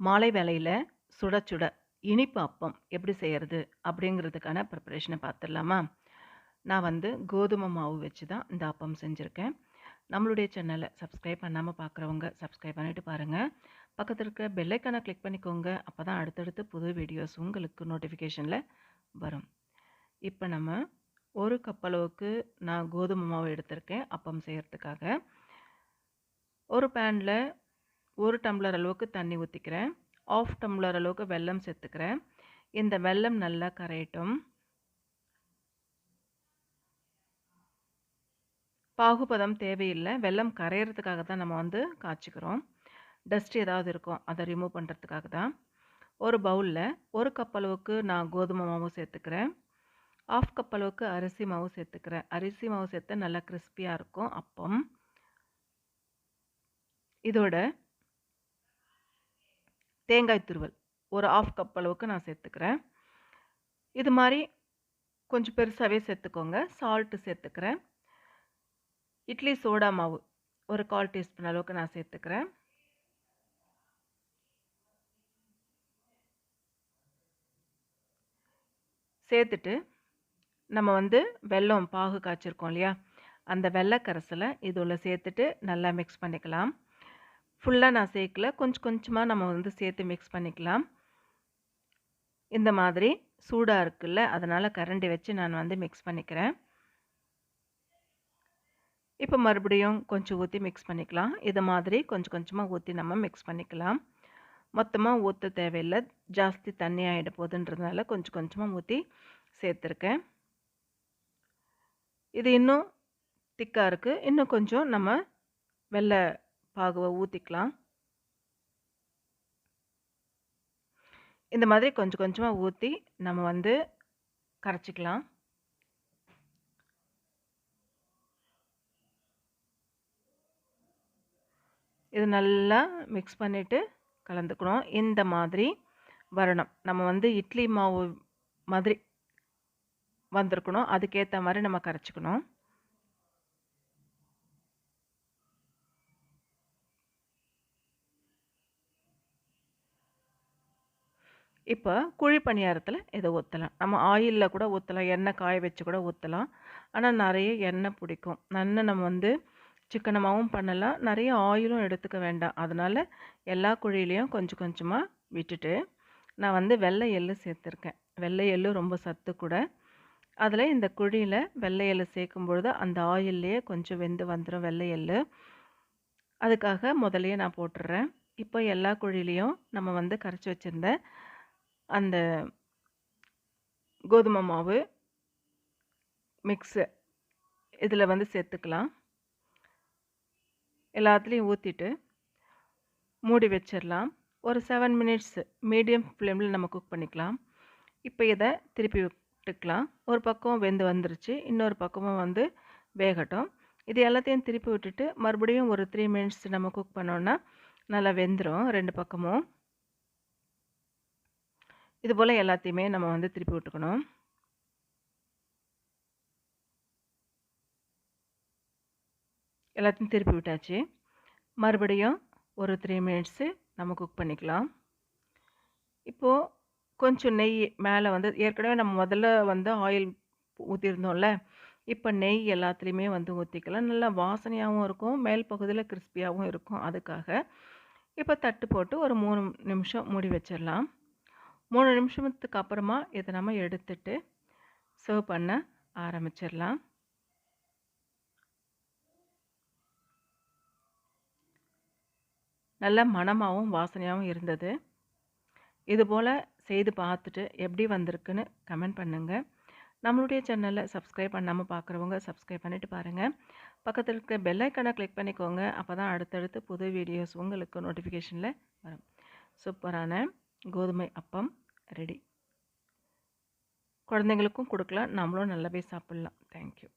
மாலை வேலையில் சுட சுட இனிப்பு அப்பம் எப்படி செய்கிறது அப்படிங்கிறதுக்கான ப்ரிப்பரேஷனை பார்த்துடலாமா நான் வந்து கோதுமை மாவு வச்சு தான் இந்த அப்பம் செஞ்சுருக்கேன். நம்மளுடைய சேனலை சப்ஸ்கிரைப் பண்ணாமல் பார்க்குறவங்க சப்ஸ்கிரைப் பண்ணிவிட்டு பாருங்கள் பக்கத்தில் இருக்கிற பெல்லைக்கானை கிளிக் பண்ணிக்கோங்க. அப்போ தான் அடுத்தடுத்து புது வீடியோஸ் உங்களுக்கு நோட்டிஃபிகேஷனில் வரும். இப்போ நம்ம ஒரு கப் அளவுக்கு நான் கோதுமை மாவு எடுத்திருக்கேன் அப்பம் செய்கிறதுக்காக ஒரு பேனில் ஒரு டம்ளர் அளவுக்கு தண்ணி ஊற்றிக்கிறேன் ஆஃப் டம்ளர் அளவுக்கு வெல்லம் சேர்த்துக்கிறேன். இந்த வெல்லம் நல்லா கரையட்டும். பாகுபதம் தேவையில்லை. வெல்லம் கரையிறதுக்காக தான் நம்ம வந்து காய்ச்சிக்கிறோம். டஸ்ட் ஏதாவது இருக்கும் அதை ரிமூவ் பண்ணுறதுக்காக தான். ஒரு பவுலில் ஒரு கப் அளவுக்கு நான் கோதுமை மாவு சேர்த்துக்கிறேன். ஆஃப் கப் அளவுக்கு அரிசி மாவு சேர்த்துக்கிறேன். அரிசி மாவு சேர்த்து நல்லா கிறிஸ்பியாக இருக்கும் அப்பம். இதோட தேங்காய் துருவல். ஒரு ஆஃப் கப் அளவுக்கு நான் சேர்த்துக்கிறேன். இது மாதிரி கொஞ்சம் பெருசாகவே சேர்த்துக்கோங்க. சால்ட்டு சேர்த்துக்கிறேன். இட்லி சோடா மாவு ஒரு கால் டீஸ்பூன் அளவுக்கு நான் சேர்த்துக்கிறேன். சேர்த்துட்டு நம்ம வந்து வெல்லம் பாகு காய்ச்சிருக்கோம் இல்லையா? அந்த வெள்ளை கரைசலை இதில் சேர்த்துட்டு நல்லா மிக்ஸ் பண்ணிக்கலாம். ஃபுல்லாக நான் சேர்க்கல. கொஞ்சம் கொஞ்சமாக நம்ம வந்து சேர்த்து மிக்ஸ் பண்ணிக்கலாம். இந்த மாதிரி சூடாக இருக்குல்ல அதனால் கரண்டி வச்சு நான் வந்து மிக்ஸ் பண்ணிக்கிறேன். இப்போ மறுபடியும் கொஞ்சம் ஊற்றி மிக்ஸ் பண்ணிக்கலாம். இது மாதிரி கொஞ்சம் கொஞ்சமாக ஊற்றி நம்ம மிக்ஸ் பண்ணிக்கலாம். மொத்தமாக ஊற்ற தேவையில்லை. ஜாஸ்தி தண்ணி ஆகிட போகுதுன்றதுனால கொஞ்சம் கொஞ்சமாக ஊற்றி சேர்த்துருக்கேன். இது இன்னும் திக்காக இருக்குது இன்னும் கொஞ்சம் நம்ம வெள்ளை பாகுவை ஊற்றிக்கலாம் இந்த மாதிரி கொஞ்சம் கொஞ்சமாக ஊற்றி நம்ம வந்து கரைச்சிக்கலாம். இது நல்லா மிக்ஸ் பண்ணிவிட்டு கலந்துக்கணும். இந்த மாதிரி வரணும். நம்ம வந்து இட்லி மாவு மாதிரி வந்திருக்கணும். அதுக்கேற்ற மாதிரி நம்ம கரைச்சிக்கணும். இப்போ குழி பணியாரத்தில் இதை ஊற்றலாம் நம்ம ஆயிலில் கூட ஊற்றலாம் எண்ணெய் காய வச்சு கூட ஊற்றலாம் ஆனால் நிறைய எண்ணெய் பிடிக்கும். நன்னை நம்ம வந்து சிக்கனமாகவும் பண்ணலாம். நிறைய ஆயிலும் எடுத்துக்க வேண்டாம். அதனால் எல்லா குழியிலையும் கொஞ்சம் கொஞ்சமாக விட்டுட்டு நான் வந்து வெள்ளை எள்ளு சேர்த்துருக்கேன். வெள்ளை எள்ளு ரொம்ப சத்து கூட. அதில் இந்த குழியில் வெள்ளை எள்ளு சேர்க்கும் பொழுது அந்த ஆயில்லையே கொஞ்சம் வெந்து வந்துடும் வெள்ளை எள்ளு. அதுக்காக முதலையே நான் போட்டுடுறேன் இப்போ எல்லா குழிலையும் நம்ம வந்து கரைச்சி வச்சுருந்த அந்த கோதுமை மாவு மிக்ஸு இதில் வந்து சேர்த்துக்கலாம். எல்லாத்துலேயும் ஊற்றிட்டு மூடி வச்சிடலாம். ஒரு செவன் மினிட்ஸ் மீடியம் ஃப்ளேமில் நம்ம குக் பண்ணிக்கலாம். இப்போ இதை திருப்பி விட்டுக்கலாம். ஒரு பக்கம் வெந்து வந்துருச்சு. இன்னொரு பக்கமும் வந்து வேகட்டும். இது எல்லாத்தையும் திருப்பி விட்டுட்டு மறுபடியும் ஒரு த்ரீ மினிட்ஸ் நம்ம குக் பண்ணோன்னா நல்லா வெந்துடும் ரெண்டு பக்கமும். இது போல் எல்லாத்தையுமே நம்ம வந்து திருப்பி விட்டுக்கணும். எல்லாத்தையும் திருப்பி விட்டாச்சு. மறுபடியும் ஒரு த்ரீ மினிட்ஸு நம்ம குக் பண்ணிக்கலாம். இப்போது கொஞ்சம் நெய் மேலே வந்து ஏற்கனவே நம்ம முதல்ல வந்து ஆயில் ஊற்றிருந்தோம்ல இப்போ நெய் எல்லாத்துலேயுமே வந்து ஊற்றிக்கலாம் நல்லா வாசனையாகவும் இருக்கும் மேல் பகுதியில் கிறிஸ்பியாகவும் இருக்கும். அதுக்காக இப்போ தட்டு போட்டு ஒரு மூணு நிமிஷம் மூடி வச்சிடலாம். மூணு நிமிஷத்துக்கு அப்புறமா இதை நம்ம எடுத்துட்டு சர்வ் பண்ண ஆரம்பிச்சிடலாம். நல்ல மணமாகவும் வாசனையாகவும் இருந்தது. இதுபோல் செய்து பார்த்துட்டு எப்படி வந்திருக்குன்னு கமெண்ட் பண்ணுங்கள் நம்மளுடைய சேனலில் சப்ஸ்கிரைப் பண்ணாமல் பார்க்குறவங்க சப்ஸ்கிரைப் பண்ணிவிட்டு பாருங்கள் பக்கத்தில் இருக்க பெல்லைக்கனை கிளிக் பண்ணிக்கோங்க. அப்போ தான் அடுத்தடுத்து புது வீடியோஸ் உங்களுக்கு நோட்டிஃபிகேஷனில் வரும். சூப்பரான கோதுமை அப்பம். ரெடி. குழந்தைங்களுக்கும் கொடுக்கலாம். நம்மளும் நல்லாவே சாப்பிட்லாம். தேங்க்யூ